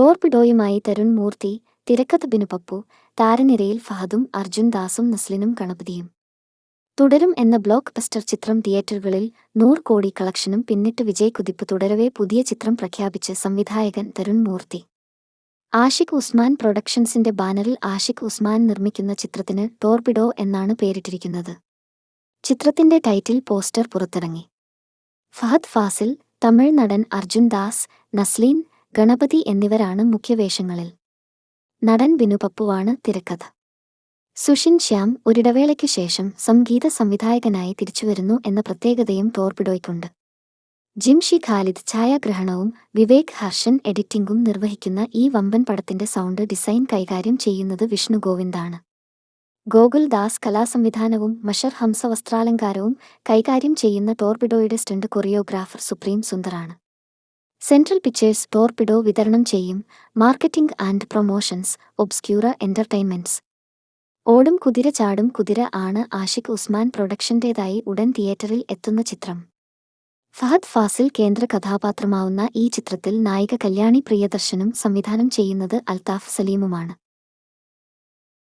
ടോർപിഡോയുമായി തരുൺ മൂർത്തി തിരക്കഥ ബിനുപപ്പു താരനിരയിൽ ഫഹദും അർജുൻ ദാസും നസ്ലിനും ഗണപതിയും. തുടരും എന്ന ബ്ലോക്ക് ബസ്റ്റർ ചിത്രം തിയേറ്ററുകളിൽ നൂറ് കോടി കളക്ഷനും പിന്നിട്ട് വിജയ് കുതിപ്പ് തുടരവേ പുതിയ ചിത്രം പ്രഖ്യാപിച്ച് സംവിധായകൻ തരുൺ മൂർത്തി. ആഷിഖ് ഉസ്മാൻ പ്രൊഡക്ഷൻസിന്റെ ബാനറിൽ ആഷിഖ് ഉസ്മാൻ നിർമ്മിക്കുന്ന ചിത്രത്തിന് ടോർപിഡോ എന്നാണ് പേരിട്ടിരിക്കുന്നത്. ചിത്രത്തിന്റെ ടൈറ്റിൽ പോസ്റ്റർ പുറത്തിറങ്ങി. ഫഹദ് ഫാസിൽ തമിഴ് നടൻ അർജുൻ ദാസ് നസ്ലീൻ ഗണപതി എന്നിവരാണ് മുഖ്യവേഷങ്ങളിൽ. നടൻ ബിനു പപ്പുവാണ് തിരക്കഥ. സുഷിൻ ശ്യാം ഒരിടവേളയ്ക്കു ശേഷം സംഗീത സംവിധായകനായി തിരിച്ചുവരുന്നു എന്ന പ്രത്യേകതയും ടോർപിഡോയ്ക്കുണ്ട് ജിംഷി ഖാലിദ് ഛായാഗ്രഹണവും വിവേക് ഹർഷൻ എഡിറ്റിംഗും നിർവഹിക്കുന്ന ഈ വമ്പൻ പടത്തിന്റെ സൗണ്ട് ഡിസൈൻ കൈകാര്യം ചെയ്യുന്നത് വിഷ്ണു ഗോവിന്ദാണ്. ഗോകുൽ ദാസ് കലാസംവിധാനവും മഷർ ഹംസ വസ്ത്രാലങ്കാരവും കൈകാര്യം ചെയ്യുന്ന ടോർബിഡോയുടെ സ്റ്റണ്ട് കൊറിയോഗ്രാഫർ സുപ്രീം സുന്ദറാണ്. സെൻട്രൽ പിക്ചേഴ്സ് ടോർപിഡോ വിതരണം ചെയ്യും marketing and promotions Obscura Entertainments ഓടും കുതിര ചാടും കുതിര ആണ് ആഷിഖ് ഉസ്മാൻ പ്രൊഡക്ഷന്റേതായി ഉടൻ തിയേറ്ററിൽ എത്തുന്ന ചിത്രം. ഫഹദ് ഫാസിൽ കേന്ദ്ര കഥാപാത്രമാവുന്ന ഈ ചിത്രത്തിൽ നായിക കല്യാണി പ്രിയദർശനും സംവിധാനം ചെയ്യുന്നത് അൽതാഫ് സലീമുമാണ്.